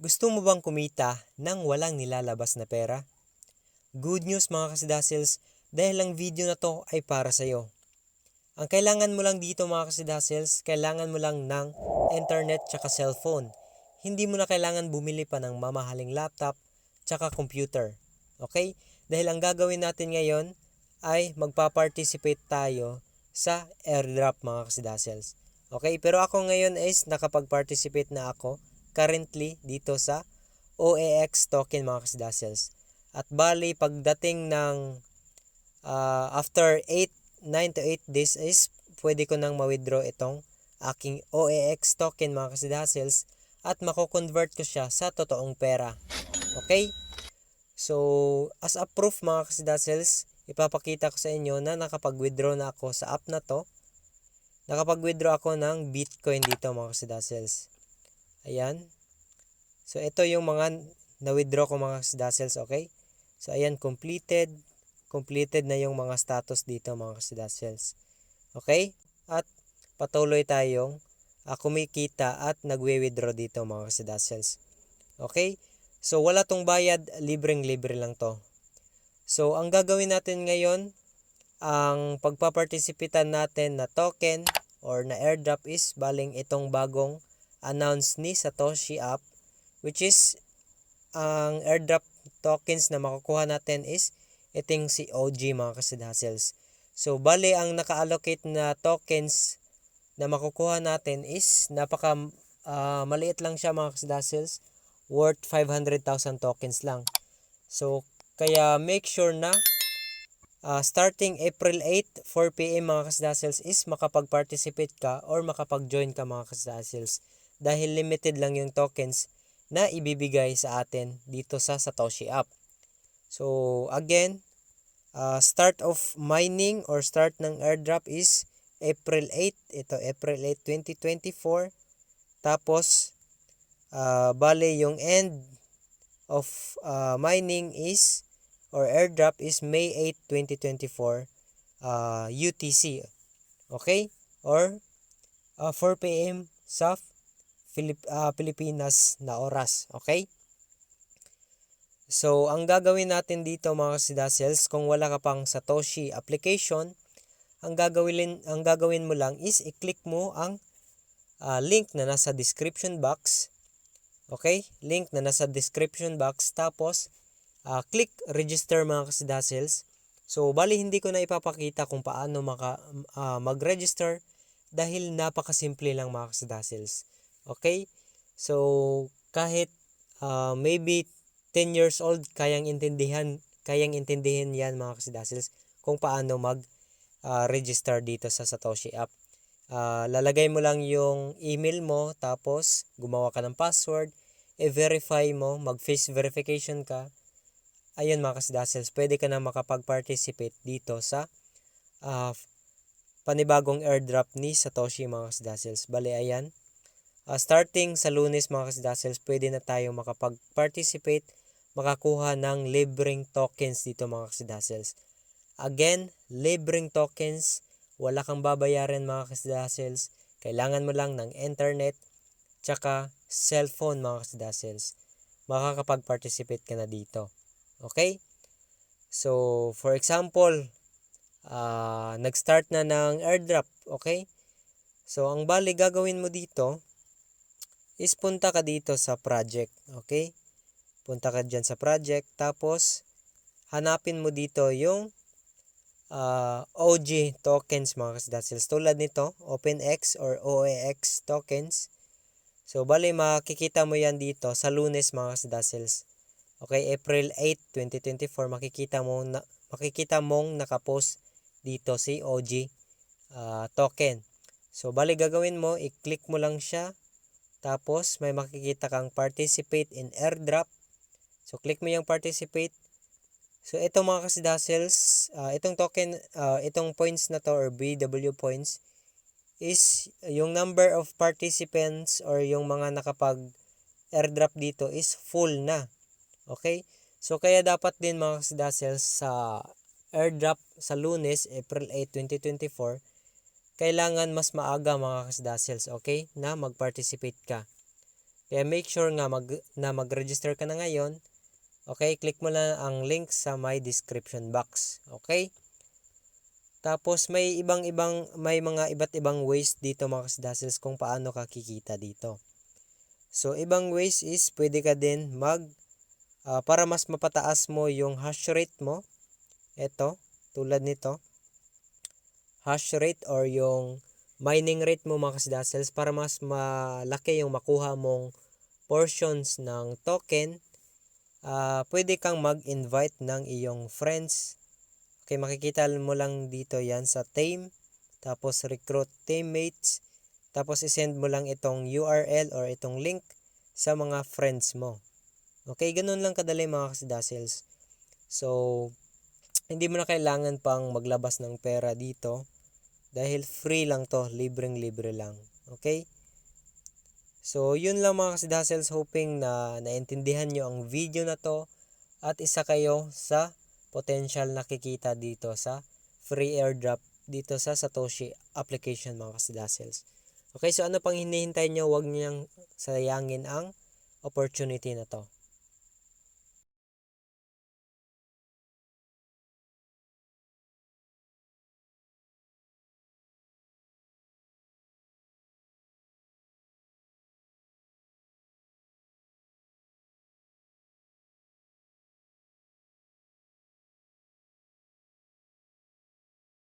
Gusto mo bang kumita ng walang nilalabas na pera? Good news mga kasidasils dahil ang video na to ay para sa'yo. Ang kailangan mo lang dito mga kasidasils, kailangan mo lang ng internet tsaka cellphone. Hindi mo na kailangan bumili pa ng mamahaling laptop tsaka computer. Okay? Dahil ang gagawin natin ngayon ay magpa-participate tayo sa airdrop mga kasidasils. Okay? Pero ako ngayon is nakapag-participate na ako currently dito sa OAX token mga kasidasils. At bali pagdating ng uh, after 8 9 to 8 days is pwede ko nang ma-withdraw itong aking OAX token mga kasidasils at mako-convert ko siya sa totoong pera. Okay? So, as a proof mga kasidasils, ipapakita ko sa inyo na nakapag-withdraw na ako sa app na to. Nakapag-withdraw ako ng Bitcoin dito mga kasidasils. Ayan. So, ito yung mga na-withdraw ko mga kasidasils, okay? So, ayan, completed. Completed na yung mga status dito mga kasidasils. Okay? At patuloy tayong uh, kumikita at nagwe-withdraw dito mga kasidasils. Okay? So, wala tong bayad, libreng-libre lang to. So, ang gagawin natin ngayon, ang pagpapartisipitan natin na token or na airdrop is baling itong bagong announce ni Satoshi app which is ang airdrop tokens na makukuha natin is iting si OG mga kasidhasels. So, bali ang naka-allocate na tokens na makukuha natin is napaka uh, maliit lang siya mga kasidhasels worth 500,000 tokens lang. So, kaya make sure na uh, starting April 8, 4 p.m. mga kasidhasels is makapag-participate ka or makapag-join ka mga kasidhasels dahil limited lang yung tokens na ibibigay sa atin dito sa Satoshi app. So, again, uh, start of mining or start ng airdrop is April 8. Ito, April 8, 2024. Tapos, uh, bale yung end of uh, mining is or airdrop is May 8, 2024 uh, UTC. Okay? Or uh, 4 p.m. sa Filip, uh, Pilipinas na oras. Okay? So, ang gagawin natin dito mga kasidasels, kung wala ka pang Satoshi application, ang gagawin, ang gagawin mo lang is i-click mo ang uh, link na nasa description box. Okay? Link na nasa description box. Tapos, uh, click register mga kasidasels. So, bali hindi ko na ipapakita kung paano maka, uh, mag-register dahil napakasimple lang mga kasidasels. Okay? So, kahit uh, maybe 10 years old, kayang intindihan, kayang intindihin yan mga kasidasils kung paano mag uh, register dito sa Satoshi app. Uh, lalagay mo lang yung email mo, tapos gumawa ka ng password, i-verify mo, mag-face verification ka. Ayun mga kasidasils, pwede ka na makapag-participate dito sa uh, panibagong airdrop ni Satoshi mga kasidasils. Bale, ayan. Uh, starting sa lunes mga kasidasils, pwede na tayo makapag-participate makakuha ng libreng tokens dito mga kasidasels. Again, libreng tokens, wala kang babayaran mga kasidasels. Kailangan mo lang ng internet, tsaka cellphone mga kasidasels. Makakapag-participate ka na dito. Okay? So, for example, uh, nag-start na ng airdrop. Okay? So, ang bali gagawin mo dito is punta ka dito sa project. Okay? punta ka dyan sa project, tapos hanapin mo dito yung uh, OG tokens mga kasidasils. Tulad nito, OpenX or OAX tokens. So, bali makikita mo yan dito sa lunes mga kasidasils. Okay, April 8, 2024, makikita mo na, makikita mong nakapost dito si OG uh, token. So, bali gagawin mo, i-click mo lang siya. Tapos, may makikita kang participate in airdrop. So, click mo yung participate. So, ito mga kasidasels, uh, itong token, uh, itong points na to or BW points is yung number of participants or yung mga nakapag airdrop dito is full na. Okay? So, kaya dapat din mga kasidasels sa airdrop sa lunes, April 8, 2024, kailangan mas maaga mga kasidasels, okay, na mag-participate ka. Kaya make sure nga mag, na mag-register ka na ngayon. Okay, click mo lang ang link sa my description box. Okay? Tapos may ibang-ibang may mga iba't ibang ways dito mga kasidasils kung paano ka kikita dito. So ibang ways is pwede ka din mag ah, para mas mapataas mo yung hash rate mo. Ito, tulad nito. Hash rate or yung mining rate mo mga kasidasils para mas malaki yung makuha mong portions ng token. ah pwede kang mag-invite ng iyong friends Okay, makikita mo lang dito yan sa tame. Tapos recruit teammates. Tapos isend mo lang itong URL or itong link sa mga friends mo. Okay, ganun lang kadali mga kasidasils. So, hindi mo na kailangan pang maglabas ng pera dito. Dahil free lang to, libreng-libre lang. Okay? So, yun lang mga kasidasils. Hoping na naintindihan nyo ang video na to. At isa kayo sa potential nakikita dito sa free airdrop dito sa Satoshi application mga kasidasils. Okay, so ano pang hinihintay nyo? Huwag niyang sayangin ang opportunity na to.